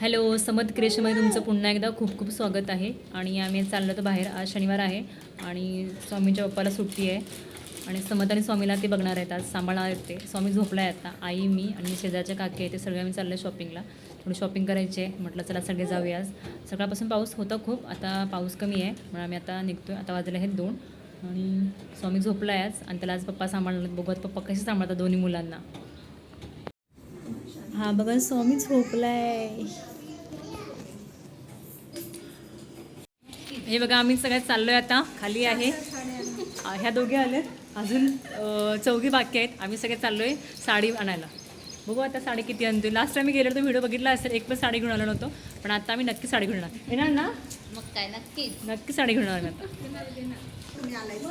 Hello समत क्रिएशनमध्ये तुमचं पुन्हा एकदा खूप खूप स्वागत आहे. आणि आम्ही चाललो तर बाहेर आज शनिवार आहे आणि स्वामींच्या पप्पाला सुट्टी आहे. आणि समत आणि स्वामीला ते बघणार आहेत आज सांभाळणार आहेत ते. स्वामी झोपला आहे आता आई मी आणि शेजारच्या काकी आहे ते सगळे आम्ही चाललो शॉपिंगला थोडी शॉपिंग करायची आहे म्हटलं चला सगळे जाऊया आज. सकाळपासून पाऊस होता खूप आता पाऊस कमी आहे म्हणून आम्ही आता निघतो आहे आता वाजले आहेत दोन. आणि स्वामी झोपला आहे आज आणि त्याला आज पप्पा सांभाळणार बघत बघू पप्पा कसे सांभाळतात दोन्ही मुलांना. हा बघा स्वामी झोपलाय. हे बघा आम्ही सगळ्यात चाललोय आता खाली आहे. ह्या दोघे आलेत. अजून चौघी बाकी आहेत. आम्ही सगळे चाललोय साडी आणायला. बघू आता साडी किती आणतो लास्ट टाइम मी गेलो तर व्हिडिओ बघितला असेल एक पण साडी घेऊन आलो नव्हतो. पण आता आम्ही नक्की साडी घेऊन येणार. येणार ना? मग काय नक्कीच. नक्की साडी घेऊन मी आता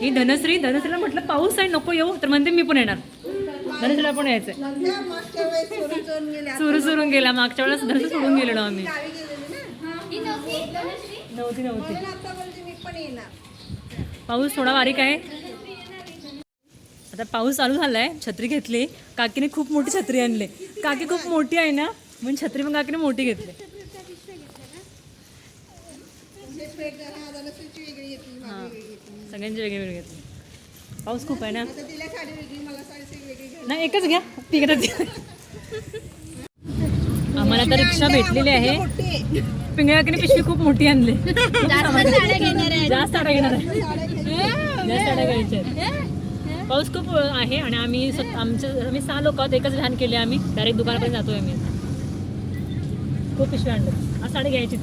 ही धनश्री धनश्रीला म्हटलं पाऊस आहे नको येऊ. तर म्हणते मी पण येणार. धनुषला पण यायचंय. सुरू सुरून गेला. मागच्या वेळेस धनुष सोडून गेलेलो आम्ही. नव्हती नव्हती. पाऊस थोडा बारीक आहे. आता पाऊस चालू झालाय. छत्री घेतली. काकीने खूप मोठी छत्री आणली. काकी खूप मोठी आहे ना? म्हणून छत्री पण काकीने मोठी घेतली. हां. सगळ्यांची वेगळी वेगळी घेतली. पाऊस खूप आहे ना? नाही एकच घ्या. तिकडे आम्हाला तर रिक्षा भेटलेली आहे. पिंगळाकीने पिशवी खूप मोठी आणली. जास्त साड्या घेणार आहे. जास्त साड्या घ्यायच्या आहेत. पाऊस खूप आहे आणि आम्ही आमचं आम्ही सहा लोक आहोत एकच व्हॅन केली आम्ही. डायरेक्ट दुकानापर्यंत जातोय आम्ही. खूप पिशवी आणलं. आज साडी घ्यायचीच.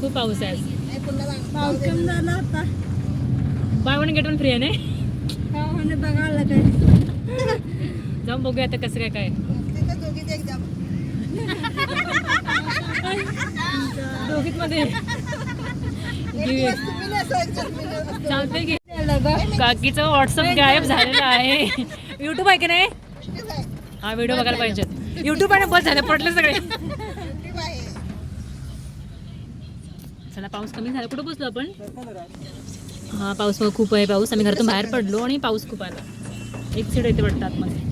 खूप पाऊस आहे आज. Buy one get one free आहे ना जाऊन बघूया आता कसं काय काय दोघीत मध्ये घेऊया. चालतंय की काकीचं व्हॉट्सअप गायब झालेलं आहे युट्यूब आहे की नाही हा व्हिडिओ बघायला पाहिजे युट्यूब आहे बस झालं पडले सगळे चला पाऊस कमी झाला कुठं पोचलो आपण हा पाऊस मग खूप आहे पाऊस. आम्ही घरातून बाहेर पडलो आणि पाऊस खूप आला. एक सीट येते वाटतं आतमध्ये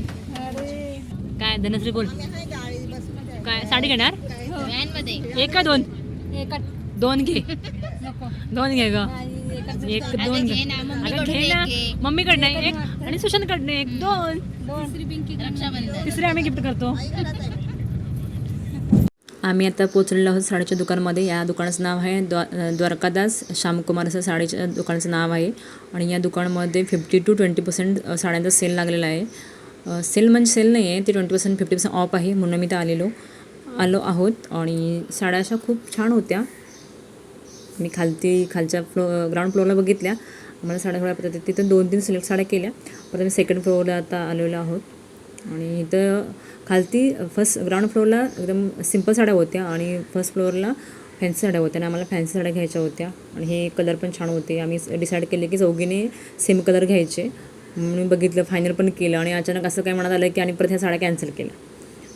काय धनश्री बोल. काय साडी घेणार? मध्ये एक का दोन दोन घे. दोन घे ग. एक दोन घे. घे ना, मम्मीकडून एक आणि सुशांतकडनं एक. दोन. रक्षाबंधन. तिसरे आम्ही गिफ्ट करतो. आम्ही आता पोचलेलो आहोत साडीच्या दुकानामध्ये. या दुकानाचं नाव आहे द्वा द्वारकादास श्यामकुमार असं साडीच्या दुकानाचं नाव आहे. आणि या दुकानामध्ये फिफ्टी टू ट्वेंटी पर्सेंट साड्यांचा सेल लागलेला आहे. सेल म्हणजे सेल नाही आहे ते twenty percent fifty percent off आहे म्हणून मी तर आलेलो आलो आहोत. आणि साड्या अशा खूप छान होत्या. मी खालती खालच्या फ्लो ग्राउंड फ्लोअरला बघितल्या. आम्हाला साड्या थोड्या तिथं दोन तीन सिलेक्ट साड्या केल्या. परत मी सेकंड फ्लोअरला आता आलेलो आहोत. आणि इथं खालती फर्स्ट ग्राउंड फ्लोअरला एकदम सिंपल साड्या होत्या आणि फर्स्ट फ्लोअरला फॅन्सी साड्या होत्या आणि आम्हाला फॅन्सी साड्या घ्यायच्या होत्या. आणि हे कलर पण छान होते. आम्ही डिसाईड केले की चौघीने सेम कलर घ्यायचे. म्हणून बघितलं फायनल पण केलं आणि अचानक असं काय म्हणत आलं की आणि परत ह्या साड्या कॅन्सल केल्या.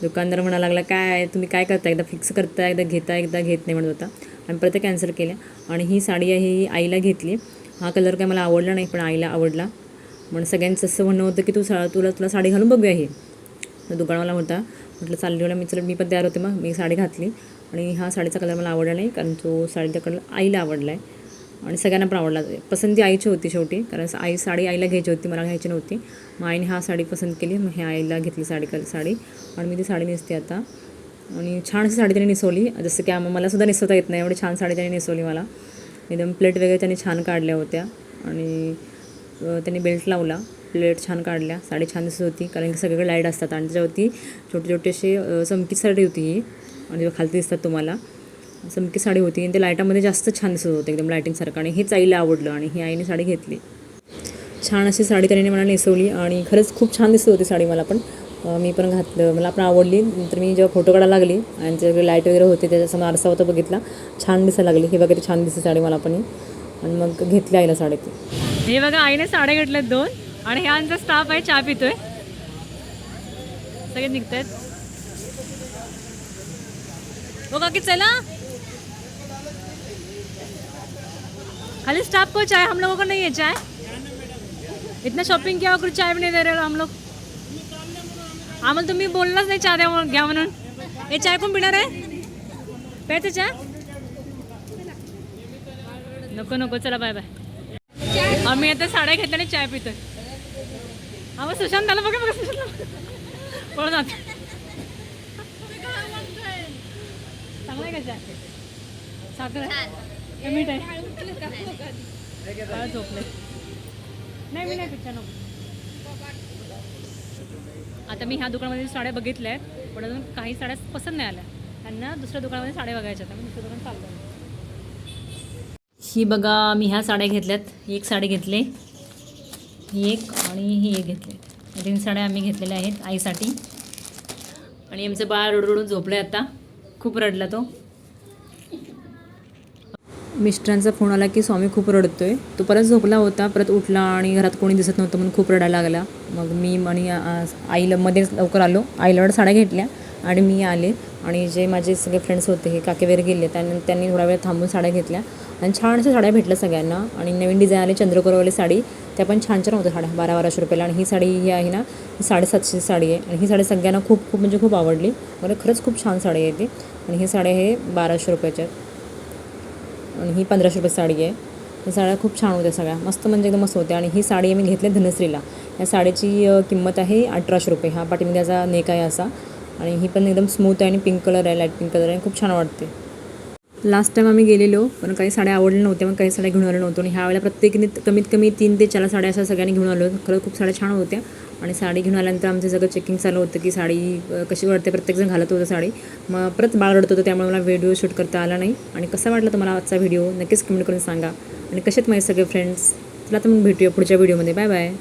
दुकानदार म्हणायला लागला काय तुम्ही काय करता एकदा फिक्स करता एकदा घेता एकदा घेत नाही म्हणत होता. आम्ही परत कॅन्सल केल्या. आणि ही साडी आहे ही आईला घेतली. हा कलर काय मला आवडला नाही पण आईला आवडला. म्हणून सगळ्यांचं असं म्हणणं होतं की तू सा तुला तुला साडी घालून बघूया हे. दुकानवाला होता म्हटलं चालली मला मी चल मी पण तयार होते मग. मी साडी घातली आणि हा साडीचा कलर मला आवडला नाही कारण तो साडीचा कलर आईला आवडला आहे आणि सगळ्यांना पण आवडला. पसंती आईची होती शेवटी कारण आई साडी आईला घ्यायची होती मला घ्यायची नव्हती. मग आईने हा साडी पसंत केली मग हे आईला घेतली साडी कल साडी. आणि मी ती साडी नेसते आता. आणि छान अशी साडी त्याने नेसवली. जसं की आम्हा मलासुद्धा नेसवता येत नाही. एवढी छान साडी त्याने नेसवली मला. एकदम प्लेट वगैरे त्याने छान काढल्या होत्या. आणि त्यांनी बेल्ट लावला. प्लेट छान काढल्या. साडी छान दिसत होती. कारण की सगळीकडे लाइट असतात आणि त्याच्यावरती छोटे छोटे असे चमकी साडी होती ही. आणि खालती दिसतात तुम्हाला. चमकी साडी होती आणि ते लाईटामध्ये जास्त छान दिसत होतं. एकदम लायटिंगसारखं आणि हेच आईला आवडलं आणि ही आईने साडी घेतली. छान अशी साडी त्याने मला नेसवली आणि खरंच खूप छान दिसत होती साडी मला पण. मी पण घातलं. मला पण आवडली. नंतर मी जेव्हा फोटो काढायला लागली आणि त्याच्याकडे लाइट वगैरे होते त्याच्यासमोर आरसा होता बघितला छान दिसायला लागली. हे वगैरे छान दिसते साडी मला पण ही. आणि मग घेतली आईला साडेतीन हे बघा आईने साडे घेतल्यात दोन. आणि ह्या आमचा स्टाफ आहे चहा पितोय. सगळे निघत आहेत बघा हो की चला. खाली स्टाफ को चाय हम लोगों को नहीं है चाय. इतना शॉपिंग किया और कुछ चाय भी नहीं दे रहे हो हम लोग. आम्हाला तुम्ही बोललाच नाही चहा द्या हो, म्हणून- घ्या म्हणून? हे चाय कोण पिणार आहे प्यायचं चहा नको नको चला बाय बाय आम्ही आता साड्या घेतल्या आणि चाय पितोय. हा मग सुशांत आला बघा बघा सुशांत पळून चांगला आहे का चाय? साखर आहे? का मीठ आहे झोपले नाही मी नाही पिच्चा नको. आता मी ह्या दुकानामध्ये साड्या बघितल्या आहेत पण अजून काही साड्या पसंत नाही आल्या. त्यांना दुसऱ्या दुकानामध्ये साड्या बघायच्या आता मी दुसरं दुकान चाललं ही बघा मी ह्या साड्या घेतल्यात. एक साडी घेतली. ही एक आणि ही एक घेतली. तीन साड्या आम्ही घेतलेल्या आहेत आईसाठी. आणि आमचं बाळ रडून झोपलं आहे आता. खूप रडला तो. मिस्टरांचा फोन आला की स्वामी खूप रडतोय. तो परत झोपला होता परत उठला आणि घरात कोणी दिसत नव्हतं म्हणून खूप रडायला लागला. मग मी आणि आईला मध्येच लवकर आलो. आईला साड्या घेतल्या आणि मी आले. आणि जे माझे सगळे फ्रेंड्स होते हे काके वगैरे गेले त्यांनी त्यांनी थोडा वेळ थांबून साड्या घेतल्या. आणि छान अशा साड्या भेटल्या सगळ्यांना. आणि नवीन डिझाईन आली चंद्रकोरवाली साडी. त्या पण छान छान होत्या साड्या बारा बाराशे रुपयाला. आणि ही साडी ही आहे ना ही साडेसातशे साडी आहे. आणि ही साडी सगळ्यांना खूप खूप म्हणजे खूप आवडली. मला खरंच खूप छान साडी आहे ती. आणि ही साडी आहे बाराशे रुपयाच्या आणि ही पंधराशे रुपये साडी आहे. ही साड्या खूप छान होत्या सगळ्या. मस्त म्हणजे एकदम मस्त होत्या. आणि ही साडी मी घेतली धनश्रीला. या साडीची किंमत आहे अठराशे रुपये. हा पाठीमध्ये त्याचा नेक आहे असा. आणि ही पण एकदम स्मूथ आहे आणि पिंक कलर आहे लाइट पिंक कलर आहे. खूप छान वाटते. लास्ट टाईम आम्ही गेलेलो पण काही साड्या आवडल्या नव्हत्या मग काही साड्या घेऊन आलो नव्हतो. आणि ह्या वेळेला प्रत्येकीने कमीत कमी तीन ते चार साड्या अशा सगळ्यांनी घेऊन आलो. खरं खूप साड्या छान होत्या. आणि साडी घेऊन आल्यानंतर आमचं सगळं चेकिंग चालू होतं की साडी कशी वाटते प्रत्येकजण घालत होतं साडी. मग परत बाळ रडत होतं त्यामुळे मला व्हिडिओ शूट करता आला नाही. आणि कसा वाटला तुम्हाला आजचा व्हिडिओ नक्कीच कमेंट करून सांगा. आणि कसे आहेत माझे सगळे फ्रेंड्स चला तर मग भेटूया पुढच्या व्हिडिओमध्ये बाय बाय